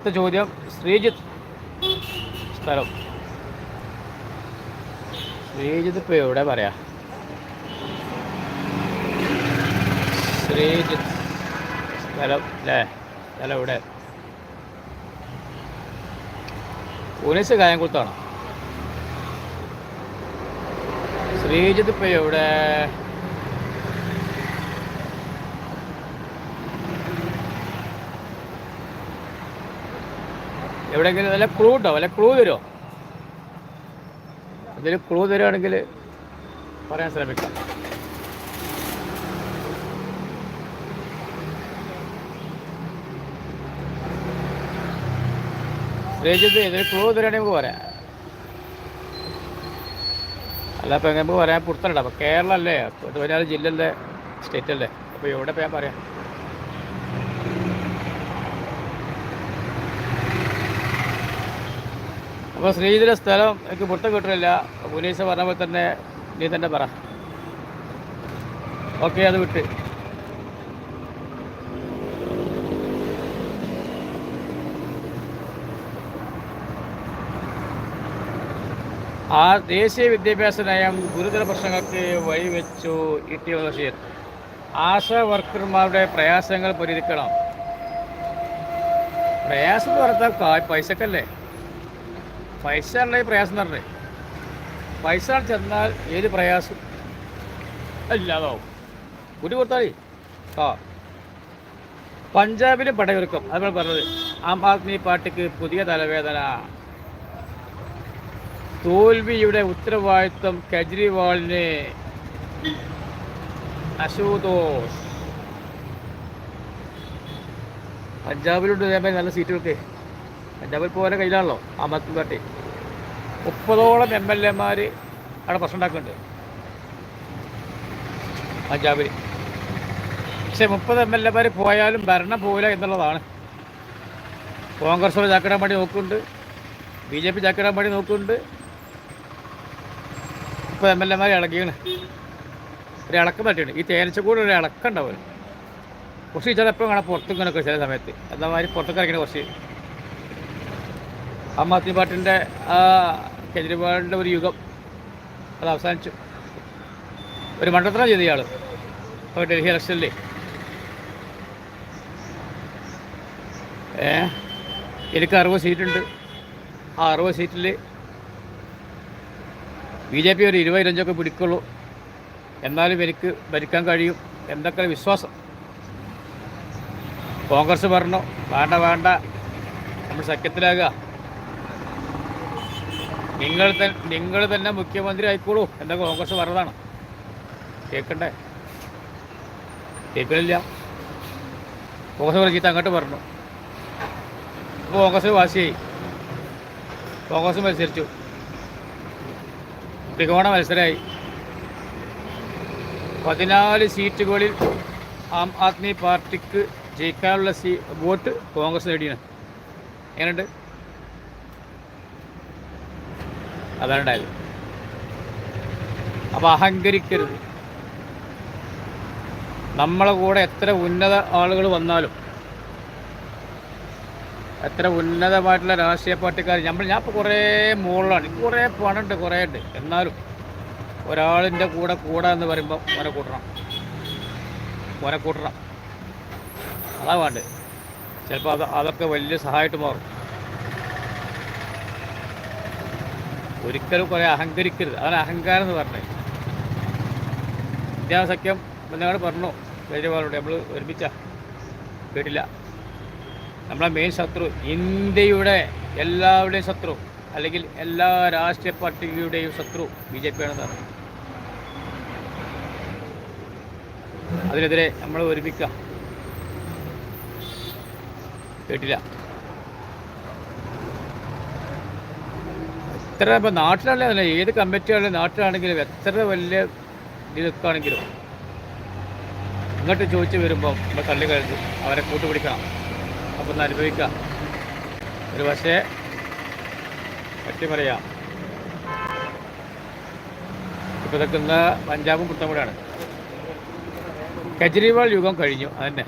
അടുത്ത ചോദ്യം ശ്രീജിത്ത് സ്ഥലം. ശ്രീജിത്ത് ഇപ്പോൾ എവിടെ പറയാ? ശ്രീജിത്ത് സ്ഥലം അല്ലേ? സ്ഥലം എവിടെ? പോലീസ് കായംകുളത്താണോ? ശ്രീജിത്ത് ഇപ്പോൾ എവിടെ? എവിടെയെങ്കിലും നല്ല ക്ലൂ ഉണ്ടോ? വല്ല ക്ലൂ തരുമോ അതിൽ ക്ലൂ തരുവാണെങ്കിൽ പറയാൻ ശ്രമിക്കാം. രജിത് ഇതൊരു ക്ലൂ തരുവാണെങ്കിൽ നമുക്ക് പറയാം. അല്ല അപ്പം നമുക്ക് പറയാൻ പുറത്തല്ല. അപ്പം കേരളം അല്ലേ ജില്ലല്ലേ സ്റ്റേറ്റ് അല്ലേ? അപ്പോൾ എവിടെ പോയാൽ പറയാം. അപ്പോൾ ശ്രീജിയുടെ സ്ഥലം എനിക്ക് പുറത്ത് കിട്ടുന്നില്ല പോലീസ് പറഞ്ഞപ്പോൾ തന്നെ നീ തന്നെ പറ. ഓക്കെ അത് വിട്ട്. ആ ദേശീയ വിദ്യാഭ്യാസ നയം ഗുരുതര പ്രശ്നങ്ങൾക്ക് വഴിവെച്ചു ഇ ടി ബഷീർ ആശാ വർക്കർമാരുടെ പ്രയാസങ്ങൾ പരിഹരിക്കണം. പ്രയാസം എന്ന് പറഞ്ഞാൽ പൈസക്കല്ലേ? പൈസ ഉള്ള പ്രയാസം തന്നെ പൈസ ചെന്നാൽ ഏത് പ്രയാസം? ഇല്ലാതാവും. ഒരു കൊടുത്താലേ ആ. പഞ്ചാബിലും പടയൊരുക്കം. അതുപോലെ പറഞ്ഞത് ആം ആദ്മി പാർട്ടിക്ക് പുതിയ തലവേദന. തോൽവിയുടെ ഉത്തരവാദിത്വം കെജ്രിവാളിന്. അശുതോഷ്. പഞ്ചാബിലുണ്ട് നല്ല സീറ്റുകൾക്ക് പഞ്ചാബിൽ പോലെ കയ്യിലാണല്ലോ ആം ആദ്മി പാർട്ടി മുപ്പതോളം എം എൽ എമാർ അവിടെ പ്രശ്നം ഉണ്ടാക്കുന്നുണ്ട്. പഞ്ചാബിൽ പക്ഷെ മുപ്പത് എം എൽ എമാർ പോയാലും ഭരണം പോകില്ല എന്നുള്ളതാണ്. കോൺഗ്രസ് ചാക്കിടാൻ വേണ്ടി നോക്കുന്നുണ്ട്. ബി ജെ പി ചാക്കിടാൻ വേണ്ടി നോക്കുന്നുണ്ട്. മുപ്പത് എം എൽ എമാർ ഇളകിയാണ്. ഇളക്കം തട്ടിയുണ്ട് ഈ തേനച്ചക്കൂടെ ഒരു ഇളക്കം ഉണ്ടാവും. കുറച്ച് ചിലപ്പോൾ കാണാം പുറത്തും ഇങ്ങനെ ചില സമയത്ത്. എന്നാ മാതിരി പുറത്തൊക്കെ ഇറങ്ങണ കുറച്ച് ആം ആദ്മി പാർട്ടിന്റെ കേജ്രിവാളിന്റെ ഒരു യുഗം അത് അവസാനിച്ചു. ഒരു മണ്ടത്തരം ചെയ്ത ഇയാൾ അപ്പോൾ ഡൽഹി ഇലക്ഷനിൽ ഏ? എനിക്ക് അറുപത് സീറ്റുണ്ട്. ആ അറുപത് സീറ്റിൽ ബി ജെ പി ഒരു ഇരുപത് ഇരുപഞ്ചൊക്കെ പിടിക്കുള്ളൂ. എന്നാലും എനിക്ക് ഭരിക്കാൻ കഴിയും എന്തൊക്കെ വിശ്വാസം. കോൺഗ്രസ് പറഞ്ഞു വേണ്ട വേണ്ട. നമ്മൾ സഖ്യത്തിലാകുക. നിങ്ങൾ നിങ്ങൾ തന്നെ മുഖ്യമന്ത്രി ആയിക്കോളൂ. എന്താ കോൺഗ്രസ് പറഞ്ഞതാണ് കേൾക്കണ്ടേ കേൾക്കണില്ല കോൺഗ്രസ് പറഞ്ഞിട്ട് അങ്ങോട്ട് പറഞ്ഞു. അപ്പോൾ കോൺഗ്രസ് വാശിയായി. കോൺഗ്രസ് മത്സരിച്ചു. ത്രികോണ മത്സരമായി പതിനാല് സീറ്റുകളിൽ ആം ആദ്മി പാർട്ടിക്ക് ജയിക്കാനുള്ള സീ വോട്ട് കോൺഗ്രസ് നേടിയാണ് എങ്ങനെയുണ്ട്? അതാണ് ഉണ്ടായത് അപ്പോൾ അഹങ്കരിക്കരുത്. നമ്മളെ കൂടെ എത്ര ഉന്നത ആളുകൾ വന്നാലും എത്ര ഉന്നതമായിട്ടുള്ള രാഷ്ട്രീയ പാർട്ടിക്കാർ നമ്മൾ ഞാൻ ഇപ്പോൾ കുറേ മുകളിലാണ് കുറേ പണമുണ്ട് കുറേ ഉണ്ട്. എന്നാലും ഒരാളിന്റെ കൂടെ കൂടാ എന്ന് പറയുമ്പോൾ ഓനെ കൂട്ടണം. ഓനെ കൂട്ടണം. അതാ വേണ്ടത്. ചിലപ്പോൾ അത് അതൊക്കെ വലിയ സഹായമായിട്ട് മാറും. ഒരിക്കലും കുറേ അഹങ്കരിക്കരുത്. അതാണ് അഹങ്കാരം എന്ന് പറഞ്ഞത്. ഇന്ത്യ സഖ്യം ഞങ്ങൾ പറഞ്ഞു കേജ്രിവാളോട് നമ്മൾ ഒരുമിച്ച. കേട്ടില്ല. നമ്മളെ മെയിൻ ശത്രു ഇന്ത്യയുടെ എല്ലാവരുടെയും ശത്രു അല്ലെങ്കിൽ എല്ലാ രാഷ്ട്രീയ പാർട്ടികളുടെയും ശത്രു ബി ജെ പി ആണെന്ന് പറഞ്ഞു അതിനെതിരെ നമ്മൾ ഒരുമിക്കാം. കേട്ടില്ല. എത്ര ഇപ്പം നാട്ടിലാണെങ്കിലും ഏത് കമ്മിറ്റിയാണെങ്കിലും നാട്ടിലാണെങ്കിലും എത്ര വലിയ ഇത് നിൽക്കുകയാണെങ്കിലും ഇങ്ങോട്ട് ചോദിച്ചു വരുമ്പോൾ നമ്മൾ തള്ളി കഴിഞ്ഞു അവരെ കൂട്ടുപിടിക്കണം. അപ്പം ഒന്ന് അനുഭവിക്കാം ഒരു പക്ഷേ പറ്റിമറിയാം ഇപ്പോൾ നിൽക്കുന്ന പഞ്ചാബും പുത്തമ്പുഴയാണ് കെജ്രിവാൾ യുഗം കഴിഞ്ഞു. അതന്നെ.